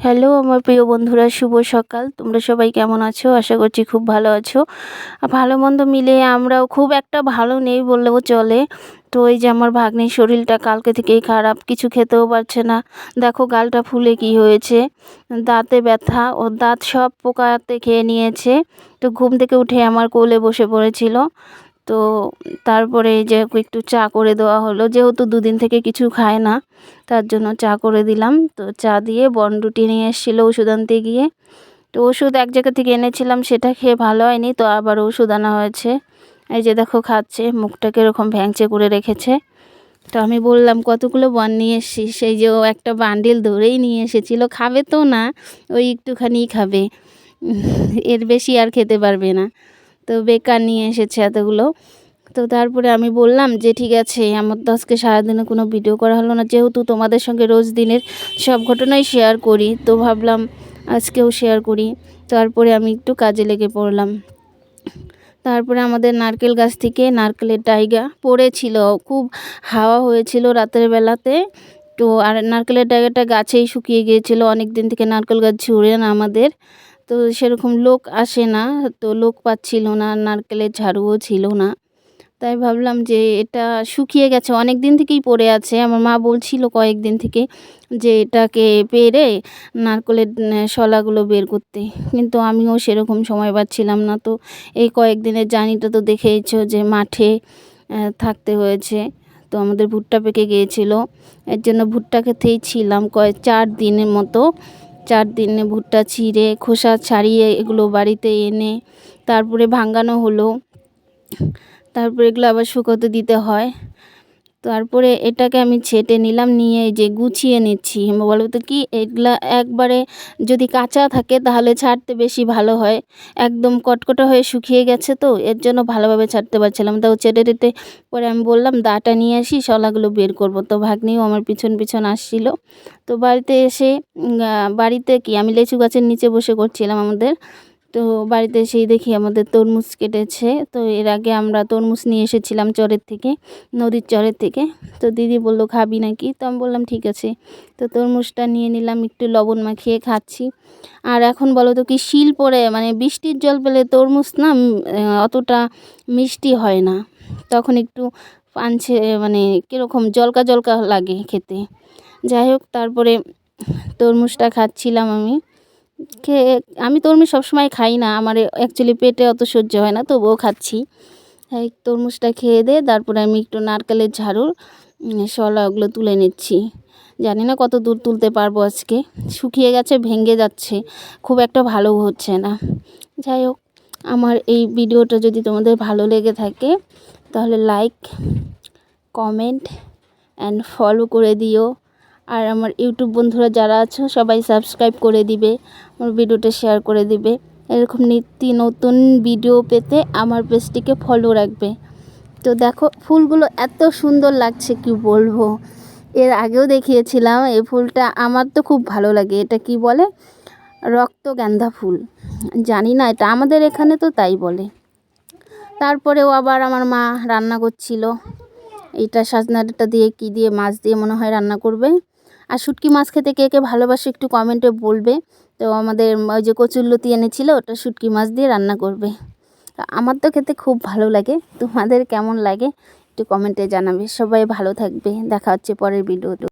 Hello, আমার প্রিয় বন্ধুরা, শুভ সকাল। তোমরা সবাই কেমন আছো? আশা করছি খুব ভালো আছো। ভালো মন্দ মিলে আমরাও খুব একটা ভালো নেই বললেও চলে। তো এই যে আমার ভাগ্নির শরীরটা কালকে থেকেই খারাপ, কিছু খেতেও পারছে না। দেখো গালটা ফুলে কি হয়েছে। দাঁতে ব্যথা, ও দাঁত সব পোকাতে খেয়ে নিয়েছে। তো ঘুম থেকে উঠে আমার কোলে বসে পড়েছিল। তো তারপরে যে একটু চা করে দেওয়া হলো, যেহেতু দুদিন থেকে কিছু খায় না, তার জন্য চা করে দিলাম। তো চা দিয়ে বনরুটি নিয়ে এসেছিল ওষুধ আনতে গিয়ে। তো ওষুধ এক জায়গা থেকে এনেছিলাম, সেটা খেয়ে ভালো হয়নি, তো আবার ওষুধ আনা হয়েছে। এই যে দেখো খাচ্ছে, মুখটাকে এরকম ভ্যাংচে করে রেখেছে। তো আমি বললাম, কতগুলো বন নিয়ে এসছি সেই যে ও একটা বান্ডিল ধরেই নিয়ে এসেছিল, খাবে তো না, ওই একটুখানি খাবে। এর বেশি আর খেতে পারবে না। তো বেকার নিয়ে এসেছে এতগুলো। তো তারপরে আমি বললাম যে, ঠিক আছে, আমার তো আজকে সারাদিনে কোনো ভিডিও করা হলো না। যেহেতু তোমাদের সঙ্গে রোজ দিনের সব ঘটনাই শেয়ার করি, তো ভাবলাম আজকেও শেয়ার করি। তারপরে আমি একটু কাজে লেগে পড়লাম। তারপরে আমাদের নারকেল গাছ থেকে নারকেলের ডাইগা পড়েছিল। খুব হাওয়া হয়েছিল রাতের বেলাতে। তো আর নারকেলের ডাইগাটা গাছেই শুকিয়ে গিয়েছিল। অনেক দিন থেকে নারকেল গাছ ঝুড়ে না আমাদের। তো সেরকম লোক আসে না, তো লোক পাচ্ছিল না, নারকেলের ঝাড়ুও ছিল না। তাই ভাবলাম যে এটা শুকিয়ে গেছে, অনেক দিন থেকেই পড়ে আছে। আমার মা বলছিল কয়েকদিন থেকে যে এটাকে পেরে নারকেলের শলাগুলো বের করতে। কিন্তু আমিও সেরকম সময় পাচ্ছিলাম না। তো এই কয়েকদিনের জার্নিটা তো দেখেইছো যে মাঠে থাকতে হয়েছে। তো আমাদের ভুট্টা পেকে গিয়েছিল। এর জন্য ভুট্টা খেতেই ছিলাম কয়েক, চার দিনের মতো। চার দিনে ভুট্টা ছিঁড়ে, খোসা ছাড়িয়ে এগুলো বাড়িতে এনে তারপরে ভাঙানো হলো। তারপরে এগুলো আবার শুকোতে দিতে হয়। তারপরে এটাকে আমি ছেটে নিলাম, নিয়ে যে গুছিয়ে নিচ্ছি। বলো, তো কি এগুলা একবারে যদি কাঁচা থাকে তাহলে ছাড়তে বেশি ভালো হয়। একদম কটকটা হয়ে শুকিয়ে গেছে তো, এর জন্য ভালোভাবে ছাড়তে পারছিলাম তাও চেটে টেটে পরে আমি বললাম, দাটা নিয়ে আসি, শলাগুলো বের করব। তো ভাগ্নিও আমার পিছন পিছন আসছিল। তো বাড়িতে এসে বাড়িতে কি আমি লেচু গাছের নিচে বসে করছিলাম আমাদের। তো বাড়িতে এসেই দেখি আমাদের তরমুজ কেটেছে। তো এর আগে আমরা তরমুজ নিয়ে এসেছিলাম চরের থেকে, নদীর চরের থেকে। তো দিদি বলল, খাবি নাকি? তো আমি বললাম, ঠিক আছে। তো তরমুজটা নিয়ে নিলাম, একটু লবণ মাখিয়ে খাচ্ছি। আর এখন বলো তো কি শিল পড়ে মানে বৃষ্টির জল পেলে তরমুজ না অতটা মিষ্টি হয় না। তখন একটু পানছে মানে কীরকম জলকা জলকা লাগে খেতে। যাই হোক, তারপরে তরমুজটা খাচ্ছিলাম আমি। খেয়ে আমি তরমুজ সবসময় খাই না, আমার অ্যাকচুয়ালি পেটে অত সহ্য হয় না, তবুও খাচ্ছি। এই তরমুজটা খেয়ে দিয়ে তারপরে আমি একটু নারকেলের ঝাড়ুর শলা ওগুলো তুলে নিচ্ছি। জানি না কত দূর তুলতে পারব আজকে। শুকিয়ে গেছে, ভেঙে যাচ্ছে, খুব একটা ভালো হচ্ছে না। যাই হোক, আমার এই ভিডিওটা যদি তোমাদের ভালো লেগে থাকে, তাহলে লাইক কমেন্ট অ্যান্ড ফলো করে দিও। আর আমার ইউটিউব বন্ধুরা যারা আছো, সবাই সাবস্ক্রাইব করে দিবে, আমার ভিডিওটা শেয়ার করে দিবে। এরকম নিত্য নতুন ভিডিও পেতে আমার পেজটিকে ফলো রাখবে। তো দেখো, ফুলগুলো এত সুন্দর লাগছে, কি বলব? এর আগেও দেখিয়েছিলাম, এই ফুলটা আমার তো খুব ভালো লাগে। এটা কি বলে? রক্ত গান্ধা ফুল। জানি না, এটা আমাদের এখানে তো তাই বলে। তারপরেও আবার আমার মা রান্না করছিল। এইটা সাজনাটা দিয়ে, কি দিয়ে, মাছ দিয়ে মনে হয় রান্না করবে। আর শুটকি মাছ খেতে কে কে ভালোবাসে একটু কমেন্টে বলবে। তো আমাদের ওই যে কচুরলতি এনেছিল, ওটা শুটকি মাছ দিয়ে রান্না করবে। আমার তো খেতে খুব ভালো লাগে, তোমাদের কেমন লাগে একটু কমেন্টে জানাবে। সবাই ভালো থাকবে, দেখা হচ্ছে পরের ভিডিওতে